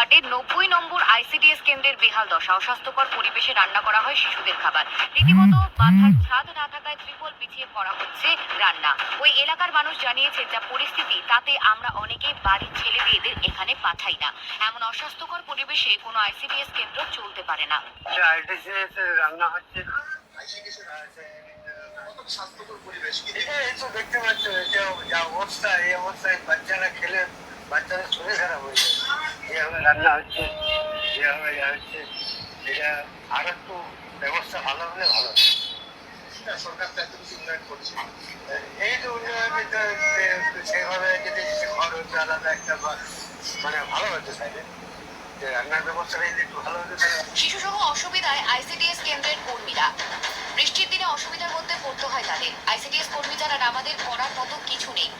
ওয়ার্ডের নব্বই নম্বর আইসিডিএস কেন্দ্রের বেহাল দশা। অস্বাস্থ্যকর পরিবেশে রান্না করা হয় শিশুদের খাবার। রীতিমতো মাথার ছাদ না থাকায় ত্রিপল বিছিয়ে করা হচ্ছে রান্না। ওই এলাকার মানুষ জানিয়েছে যা পরিস্থিতি তাতে আমরা অনেকে বাড়ির ছেলে মেয়েদের এখানে পাঠাই না। এমন অস্বাস্থ্যকর পরিবেশে কোনো আইসিডিএস কেন্দ্র চলতে পারে না। রান্না হচ্ছে স্বাস্থ্যকর পরিবেশ কি এটা এই তো দেখতে পাচ্ছ যা অবস্থা এই অবস্থায় বাচ্চারা খেলে বাচ্চারা শরীর খারাপ হয়ে যায়। যেভাবে রান্না হচ্ছে যেভাবে ইয়া হচ্ছে এটা আর একটু ব্যবস্থা ভালো হলে ভালো। হ্যাঁ, সরকার তো এত কিছু উন্নয়ন করছে। এই তো সেভাবে যদি ঘর হচ্ছে আলাদা একটা বা- মানে ভালো হতো সাইডে যে রান্নার ব্যবস্থাটা একটু ভালো হতো তাহলে শিশুসহ অসুবিধায় আইসিডিএস কেন্দ্রের কর্মীরা বৃষ্টির দিনে অসুবিধার মধ্যে পড়তে হয় তাদের। আইসিডিএস কর্মী যারা আমাদের করার মতো কিছু নেই।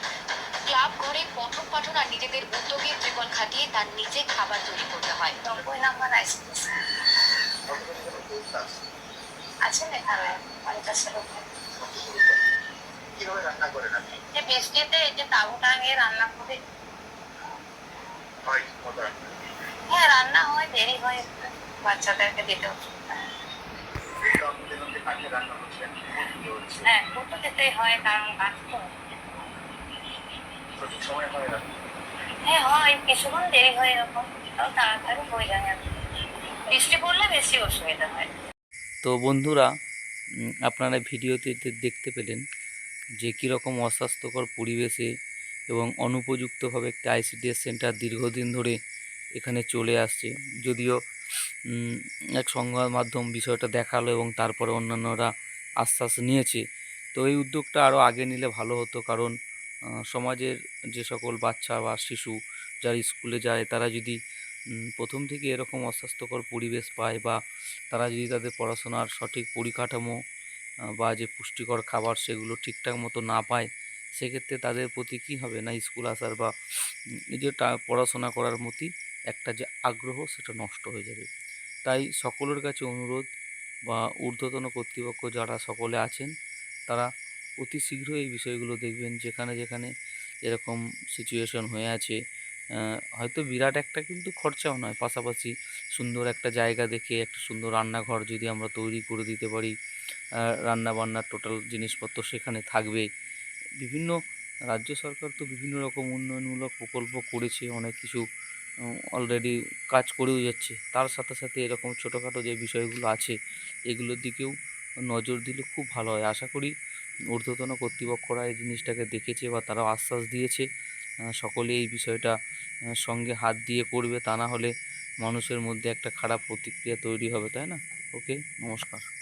ক্লাব ঘরে পঠন পাঠন আর নিজেদের উদ্যোগে জীবন খাটিয়ে তার নিজে খাবার তৈরি করতে হয়। নব্বই নম্বর আছে? কীভাবে রান্না করেন আপনি? যে বৃষ্টিতে এই যে তাবু টাঙিয়ে রান্না করে। হয় হ্যাঁ রান্না হয় দেরি হয় একটু বাচ্চাদেরকে দিতে হয়। হ্যাঁ দিতেই হয় কারণ কাজ তো। সঠিক সময় হয় রান্না হ্যাঁ হয় কিছুক্ষণ দেরি হয় এরকম তাও তাড়াতাড়ি হয়ে যায় বৃষ্টি পড়লে বেশি অসুবিধা হয়। তো বন্ধুরা আপনারা ভিডিওতে দেখতে পেলেন যে কীরকম অস্বাস্থ্যকর পরিবেশে এবং অনুপযুক্তভাবে একটি আইসিডিএস সেন্টার দীর্ঘদিন ধরে এখানে চলে আসছে। যদিও এক সংবাদ মাধ্যম বিষয়টা দেখাল এবং তারপরে অন্যান্যরা আশ্বাস নিয়েছে। তো এই উদ্যোগটা আরও আগে নিলে ভালো হতো কারণ সমাজের যে সকল বাচ্চা বা শিশু যারা স্কুলে যায়, তারা যদি প্রথম থেকে এরকম অস্বাস্থ্যকর পরিবেশ পায় বা তারা যদি তাদের পড়াশোনার সঠিক পরিকাঠামো বা যে পুষ্টিকর খাবার সেগুলো ঠিকঠাক মতো না পায়, সেক্ষেত্রে তাদের প্রতি কী হবে? না স্কুল আসার বা যে পড়াশোনা করার মতি একটা যে আগ্রহ, সেটা নষ্ট হয়ে যাবে। তাই সকলের কাছে অনুরোধ বা ঊর্ধ্বতন কর্তৃপক্ষ যারা সকলে আছেন, তারা অতি শীঘ্রই এই বিষয়গুলো দেখবেন যেখানে যেখানে এরকম সিচুয়েশন হয়ে আছে। হয়তো বিরাট একটা কিন্তু খরচাও নয়, পাশাপাশি সুন্দর একটা জায়গা দেখে, একটা সুন্দর রান্নাঘর যদি আমরা তৈরি করে দিতে পারি রান্না বান্নার টোটাল জিনিসপত্র সেখানে থাকবে। বিভিন্ন, রাজ্য সরকার তো বিভিন্ন রকম উন্নয়নমূলক প্রকল্প করেছে, অনেক কিছু অলরেডি কাজ করেও যাচ্ছে। তার সাথে সাথে এরকম ছোটোখাটো যে বিষয়গুলো আছে, এগুলোর দিকেও নজর দিলে খুব ভালো হয়। আশা করি ঊর্ধ্বতন কর্তৃপক্ষরা এই জিনিসটাকে দেখেছে বা তারা আশ্বাস দিয়েছে সকলে এই বিষয়টা সঙ্গে হাত দিয়ে করবে, তা না হলে মানুষের মধ্যে একটা খারাপ প্রতিক্রিয়া তৈরি হবে, তাই না? ওকে, নমস্কার।